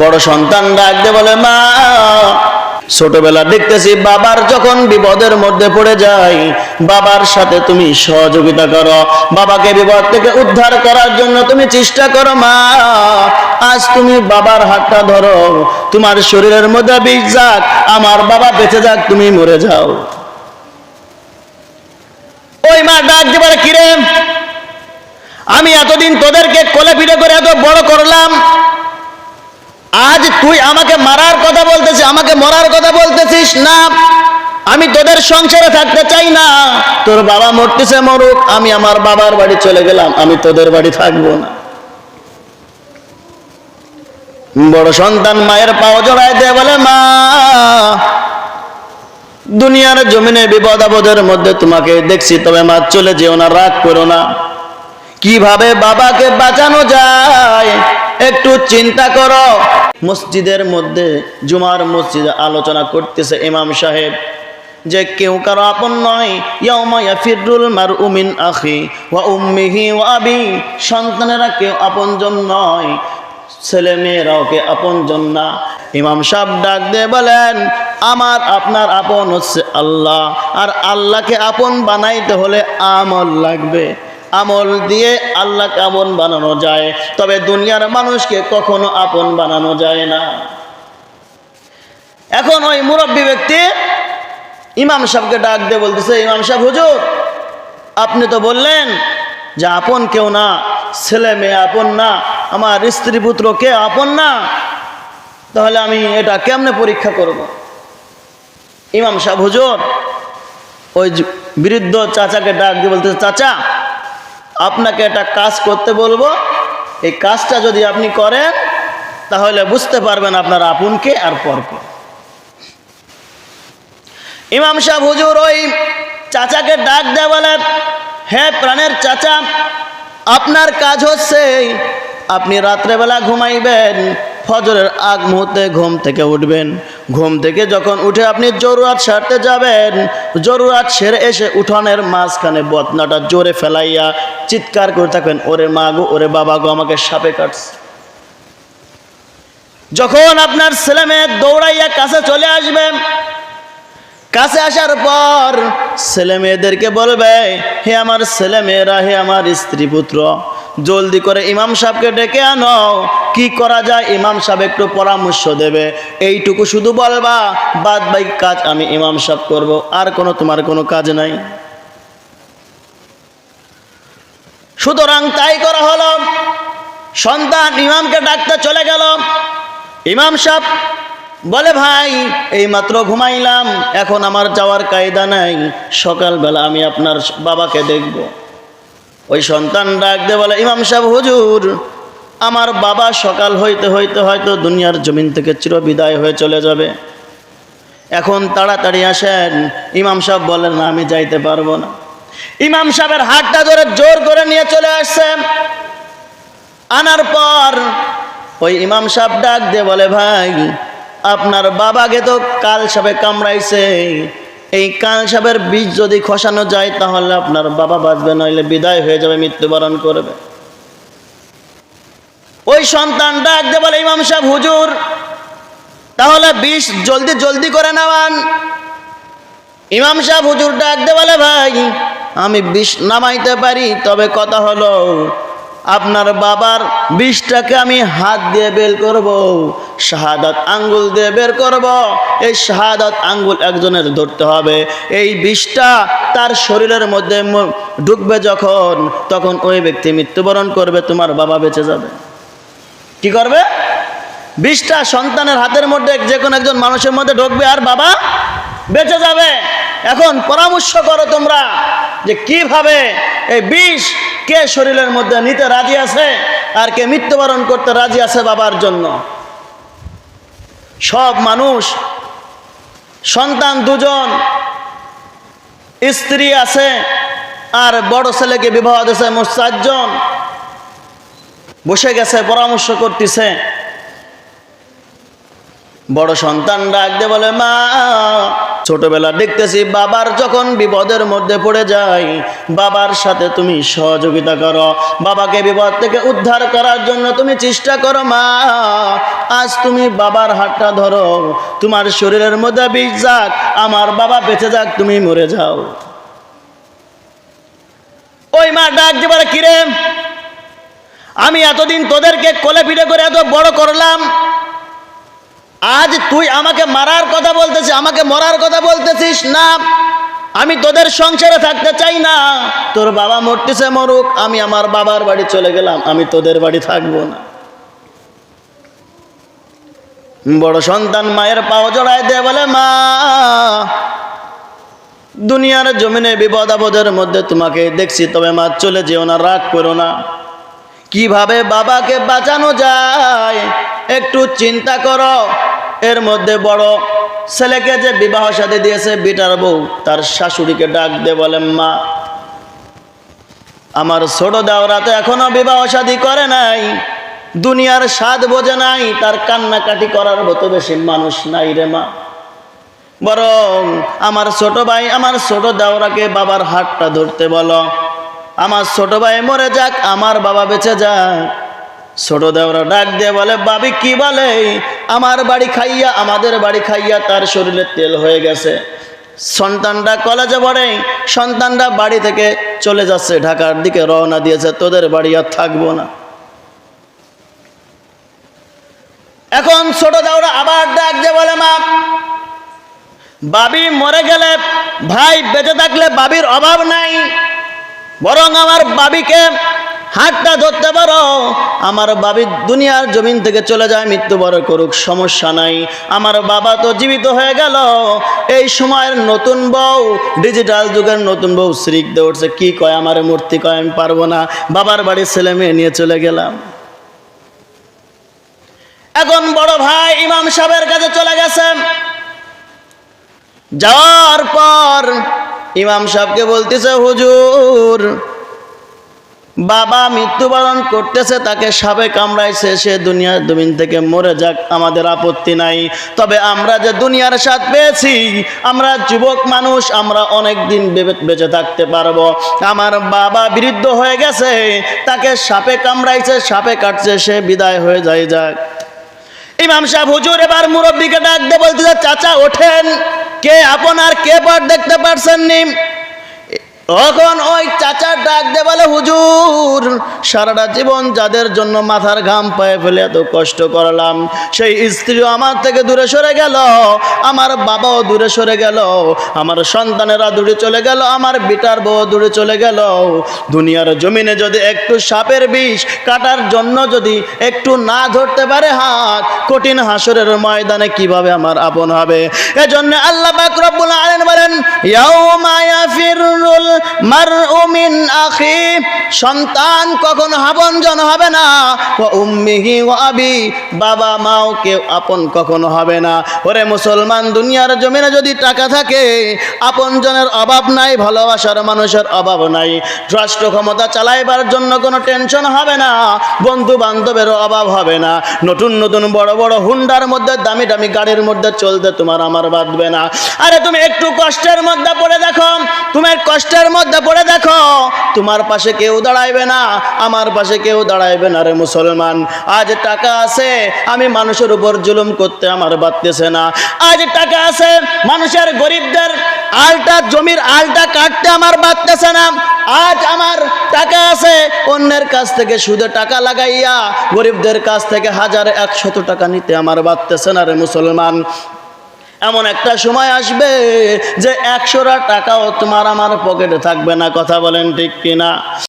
বড় সন্তান ডাকতে বলে, মা, ছোটবেলা দেখতেছি বাবার যখন বিপদের মধ্যে পড়ে যায়, বাবার সাথে তুমি সহযোগিতা করো, বাবাকে বিপদ থেকে উদ্ধার করার জন্য তুমি চেষ্টা করো, মা, আজ তুমি বাবার হাতটা ধরো, তোমার শরীরের মধ্যে বিষ যাক, আমার বাবা বেঁচে যাক, তুমি মরে যাও। ওই মা ডাক দিবার কিরে, আমি এতদিন তোদেরকে কোলে পিঠে করে এত বড় করলাম আজ তুই আমাকে মারার কথা বলতেছিস, আমাকে মরার কথা বলতেছিস না। আমি তোদের সংসারে থাকতে চাই না। তোর বাবা মরতেছে মরুক, আমি আমার বাবার বাড়ি চলে গেলাম, আমি তোদের বাড়ি থাকব না। বড় সন্তান মায়ের পাও জড়ায় দেয় বলে, মা, দুনিয়ার জমিনে বিপদ আপদের মধ্যে তোমাকে দেখছি, তবে মা, চলে যেও না, রাগ করো না। কীভাবে বাবাকে বাঁচানো যায়? একটু চিন্তা করো। মসজিদের মধ্যে জুমার মসজিদে আলোচনা করতেছে ইমাম সাহেব। যে কেউ কারও আপন নয়, ইয়াউমা ইয়াফিরুল মারউ মিন আখি ওয়া সন্তানেরা কেউ আপনজন নয়, ছেলে মেয়েরাও কে আপনজন না। ইমাম সাহেব ডাক দিয়ে বলেন, আমার, আপনার আপন হচ্ছে আল্লাহ। আর আল্লাহকে আপন বানাইতে হলে আমল লাগবে। আমল দিয়ে আল্লাহকে আপন বানানো যায় তবে দুনিয়ার মানুষকে কখনো আপন বানানো যায় না এখন ওই মুরব্বী ব্যক্তি ইমাম সাহেবকে ডাক দিয়ে বলতেছে, ইমাম সাহেব, হুজুর, আপনি তো বললেন যে আপন কেউ না, ছেলে মেয়ে আপন না, আমার স্ত্রী পুত্র কে আপন না, তাহলে আমি এটা কেমনে পরীক্ষা করব। ইমাম সাহেব, হুজুর, ওই বৃদ্ধ চাচাকে ডাক দিয়ে বলতেছে, চাচা আপনাকে একটা কাজ করতে বলব। এই কাজটা যদি আপনি করেন, তাহলে বুঝতে পারবেন আপনার আপনকে আর পরকে। ইমাম সাহেব হুজুর ওই চাচাকে ডাক দেয় বলে হ্যাঁ প্রাণের চাচা, আপনার কাজ হচ্ছে আপনি রাত্রেবেলা ঘুমাইবেন ফজরের আগ মুহূর্তে ঘুম থেকে উঠবেন। ঘুম থেকে যখন উঠে আপনি জরুরাত সারতে যাবেন, জরুরাত সেরে এসে উঠানের মাঝখানে বদনাটা জোরে ফেলাইয়া চিৎকার করে থাকবেন, ওরে মা গো, ওরে বাবা গো, আমাকে সাপে কাটছে। যখন আপনার ছেলে মেয়ে দৌড়াইয়া কাছে চলে আসবেন, কাছে আসার পর ছেলে মেয়েদেরকে বলবে, হে আমার ছেলে মেয়েরা, হে আমার স্ত্রী পুত্র জলদি করে ইমাম সাহেবকে ডেকে আনো। কি করা যায়? ইমাম সাহেব একটু পরামর্শ দেবে। এইটুকু শুধু বলবা, বাদ বাই কাজ আমি ইমাম সাহেব করব। আর কোনো তোমার কোনো কাজ নাই। সুতরাং তাই করা হলো। সন্তান ইমামকে ডাকতে চলে গেল। ইমাম সাহেব বলে, ভাই, এইমাত্র ঘুমাইলাম। এখন আমার যাওয়ার কায়দা নাই। সকালবেলা আমি আপনার বাবাকে দেখব। ওই সন্তান ডাক দে বলে, ইমাম সাহেব, হুজুর, আমার বাবা সকাল হইতে হইতে হয়তো দুনিয়ার জমিন থেকে চিরবিদায় হয়ে চলে যাবে। এখন তাড়াতাড়ি আসেন। ইমাম সাহেব বলেন না, আমি যাইতে পারব না। ইমাম সাহেবের হাতটা ধরে জোর করে নিয়ে চলে আসছেন আনার পর ওই ইমাম সাহেব ডাক দিয়ে বলে, ভাই, আপনার বাবাকে তো কাল সাপে কামড়াইছে। এই কাল সাপের বীজ যদি খসানো যায়, তাহলে আপনার বাবা বাঁচবে, নইলে বিদায় হয়ে যাবে, মৃত্যুবরণ করবে। ওই সন্তান ডাক দিয়ে বলে, ইমাম সাহেব, হুজুর, তাহলে বিষ জলদি জলদি করে নেওয়ান ইমাম সাহেব হুজুর ডাক দিয়ে বলে, ভাই, আমি বিষ নামাইতে পারি, তবে কথা হলো, আপনার বাবার বিষটাকে আমি হাত দিয়ে বের করব। শাহাদাত আঙ্গুল দিয়ে বের করব। এই শাহাদাত আঙ্গুল একজনের ধরতে হবে। এই বিষটা তার শরীরের মধ্যে ঢুকবে যখন, তখন ওই ব্যক্তি মৃত্যুবরণ করবে, তোমার বাবা বেঁচে যাবে। কি করবে? বিষটা সন্তানের হাতের মধ্যে যে কোনো একজন মানুষের মধ্যে ঢুকবে আর বাবা বেঁচে যাবে। এখন পরামর্শ করো তোমরা যে কীভাবে এই বিষ কে শরীরের মধ্যে নিতে রাজি আছে আর কে মৃত্যুবরণ করতে রাজি আছে বাবার জন্য। সব মানুষ, সন্তান দুজন, স্ত্রী আছে, আর বড় ছেলেকে বিবাহ দিয়েছে মোট চারজন। বসে গেছে, পরামর্শ করতেছে। বড় সন্তান ডাক দিয়ে বলে, মা, ছোটবেলা দেখতেছি বাবার যখন বিপদের মধ্যে পড়ে যায়, বাবার সাথে তুমি সহযোগিতা করো, বাবাকে বিপদ থেকে উদ্ধার করার জন্য তুমি চেষ্টা করো, মা, আজ তুমি বাবার হাতটা ধরো, তোমার শরীরের মধ্যে বিষ যাক, আমার বাবা বেঁচে যাক, তুমি মরে যাও। ওই মা ডাক বলে, কিরে, আমি এতদিন তোদেরকে কোলে পিঠে করে এত বড় করলাম আজ তুই আমাকে মারার কথা বলতেছিস, আমাকে মরার কথা বলতেছিস না। আমি তোদের সংসারে থাকতে চাই না। তোর বাবা মরতেছে মরুক, আমি আমার বাবার বাড়ি চলে গেলাম, আমি তোদের বাড়ি থাকব না। বড় সন্তান মায়ের পাও জড়ায় দে বলে, মা, দুনিয়ার জমিনে বিপদ আপদের মধ্যে তোমাকে দেখছি, তবে মা, চলে যেও না, রাগ করো না। কীভাবে বাবাকে বাঁচানো যায়, একটু চিন্তা করো। এর মধ্যে বড় ছেলেকে যে বিবাহ সাথে দিয়েছে বিটার বউ, তার শাশুড়িকে ডাক দে বলে, মা, আমার ছোট দেওরা তো এখনও বিবাহ শাদী করে নাই। দুনিয়ার স্বাদ বোঝে নাই, তার কান্নাকাটি করার মতো বেশি মানুষ নাই রে মা। বরং আমার ছোট ভাই, আমার ছোট দেওরাকে বাবার হাতটা ধরতে বলো, আমার ছোট ভাই মরে যাক, আমার বাবা বেঁচে যাক। ছোট দেওরা ডাক দিয়ে বলে, বাবি, কি বলে? আমার বাড়ি খাইয়া, আমাদের বাড়ি খাইয়া তার শরীরে তেল হয়ে গেছে। সন্তানটা কলেজে পড়ে সন্তানটা বাড়ি থেকে চলে যাচ্ছে, ঢাকার দিকে রওনা দিয়েছে, তোদের বাড়ি আর থাকব না। এখন ছোট দেওরা আবার ডাক দিয়ে বলে, মা, বাবি মরে গেলে ভাই বেঁচে থাকলে বাবির অভাব নাই। বরং আমার বাবিকে হাতটা ধরতে পারো। আমার বাবি দুনিয়ার জমিন থেকে চলে যায় মৃত্যুবরণ করুক, সমস্যা নাই। আমার বাবা তো জীবিত হয়ে গেল। এই সময়ের নতুন বউ ডিজিটাল যুগের নতুন বউ শ্রিক দিয়ে উঠছে। কি কয় আমার মূর্তি কয়, আমি পারব না। বাবার বাড়ির ছেলে মেয়ে নিয়ে চলে গেলাম। এখন বড় ভাই ইমাম সাহেবের কাছে চলে গেছেন যাওয়ার পর ইমাম সাহেবকে বলতেছে, হুজুর বাবা মৃত্যুবরণ করতেছে, তাকে সাপে কামড়াইছে সে দুনিয়ার জমিন থেকে মরে যাক, আমাদের আপত্তি নাই। তবে আমরা যে দুনিয়ার স্বাদ পেয়েছি, আমরা যুবক মানুষ, আমরা অনেক দিন বেঁচে থাকতে পারব। আমার বাবা বৃদ্ধ হয়ে গেছে, তাকে সাপে কামড়াইছে, সাপে কাটছে, সে বিদায় হয়ে যায় যাক। ইমাম সাহেব হুজুর, এবার মুরব্বীকে ডাক দিয়ে বলতেছে চাচা, ওঠেন। কে আপনার, কে পর দেখতে পারছেন নি তখন ওই চাচার ডাক দে বলে, হুজুর, সারাটা জীবন যাদের জন্য মাথার ঘাম পায়ে ফেলে এত কষ্ট করলাম, সেই স্ত্রীও আমার থেকে দূরে সরে গেল, আমার বাবাও দূরে সরে গেল, আমার সন্তানেরা দূরে চলে গেল, আমার বিটার বউ দূরে চলে গেল। দুনিয়ার জমিনে যদি একটু সাপের বিষ কাটার জন্য যদি একটু না ধরতে পারে হাত, কঠিন হাসরের ময়দানে কীভাবে আমার আপন হবে? এজন্য আল্লাহ পাক রব্বুল আলামিন বলেন সন্তান কখনো হবে না? ওয়া উম্মিহি ওয়া আবি, বাবা মাও কেউ আপন কখনো হবে না। ওরে মুসলমান, দুনিয়ার জমিনে যদি টাকা থাকে অভাব নাই, ভালোবাসার মানুষের অভাব নাই। ক্ষমতা চালাইবার জন্য কোনো টেনশন হবে না বন্ধু বান্ধবেরও অভাব হবে না। নতুন নতুন বড় বড় হুন্ডার মধ্যে, দামি দামি গাড়ির মধ্যে চলতে তোমার আমার বাঁধবে না। আরে তুমি একটু কষ্টের মধ্যে পড়ে দেখো। তুমি কষ্টের মধ্যে পড়ে দেখো, তোমার পাশে কেউ দাঁড়াইবে না, আমার পাশে কেউ দাঁড়াইবে না রে মুসলমান। আজ টাকা আছে, আমি মানুষের উপর জুলুম করতে আমার বাড়তেছে না। আজ টাকা আছে, মানুষের গরিবদের আলটা, জমির আলটা কাটতে আমার বাড়তেছে না। আজ আমার টাকা আছে, অন্যের কাছ থেকে সুদে টাকা লাগাইয়া গরিবদের কাছ থেকে হাজার একশত টাকা নিতে আমার বাড়তেছে না রে মুসলমান। এমন একটা সময় আসবে যে একশোটা টাকাও তোমার আমার পকেটে থাকবে না, কথা বলেন ঠিক কিনা?